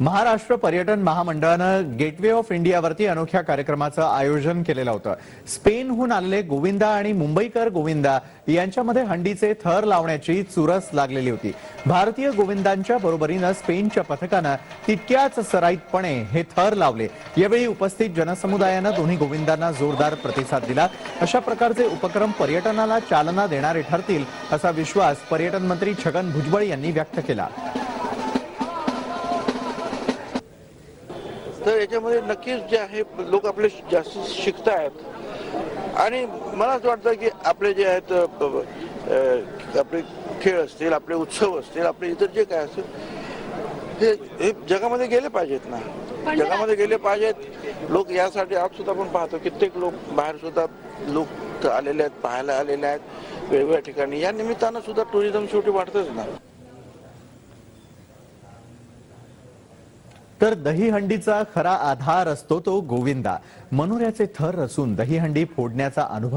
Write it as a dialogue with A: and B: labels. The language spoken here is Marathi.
A: महाराष्ट्र पर्यटन महामंडळानं गेटवे ऑफ इंडियावरती अनोख्या कार्यक्रमाचं आयोजन केलेलं होतं. स्पेनहून आलेले गोविंदा आणि मुंबईकर गोविंदा यांच्यामध्ये हंडीचे थर लावण्याची चुरस लागलेली होती. भारतीय गोविंदांच्या बरोबरीनं स्पेनच्या पथकानं तितक्याच सराईतपणे हे थर लावले. यावेळी उपस्थित जनसमुदायानं दोन्ही गोविंदांना जोरदार प्रतिसाद दिला. अशा प्रकारचे उपक्रम पर्यटनाला चालना देणारे ठरतील असा विश्वास पर्यटन मंत्री छगन भुजबळ यांनी व्यक्त केला.
B: तर याच्यामध्ये नक्कीच जे आहे लोक आपले जास्त शिकत आहेत आणि मला असं वाटतं की आपले जे आहेत आपले खेळ असतील आपले उत्सव असतील आपले इतर जे काय असतील हे हे जगामध्ये गेले पाहिजेत ना. जगामध्ये गेले पाहिजेत. लोक यासाठी आज सुद्धा आपण पाहतो कित्येक लोक बाहेर सुद्धा लोक आलेले आहेत पाहायला आलेले आहेत वेगवेगळ्या ठिकाणी. या निमित्तानं सुद्धा टुरिझम शेवटी वाढतच ना.
A: तर दहीहंडीचा खरा आधार असतो तो गोविंदा. मनोऱ्याचे थर असून दहीहंडी फोडण्याचा अनुभव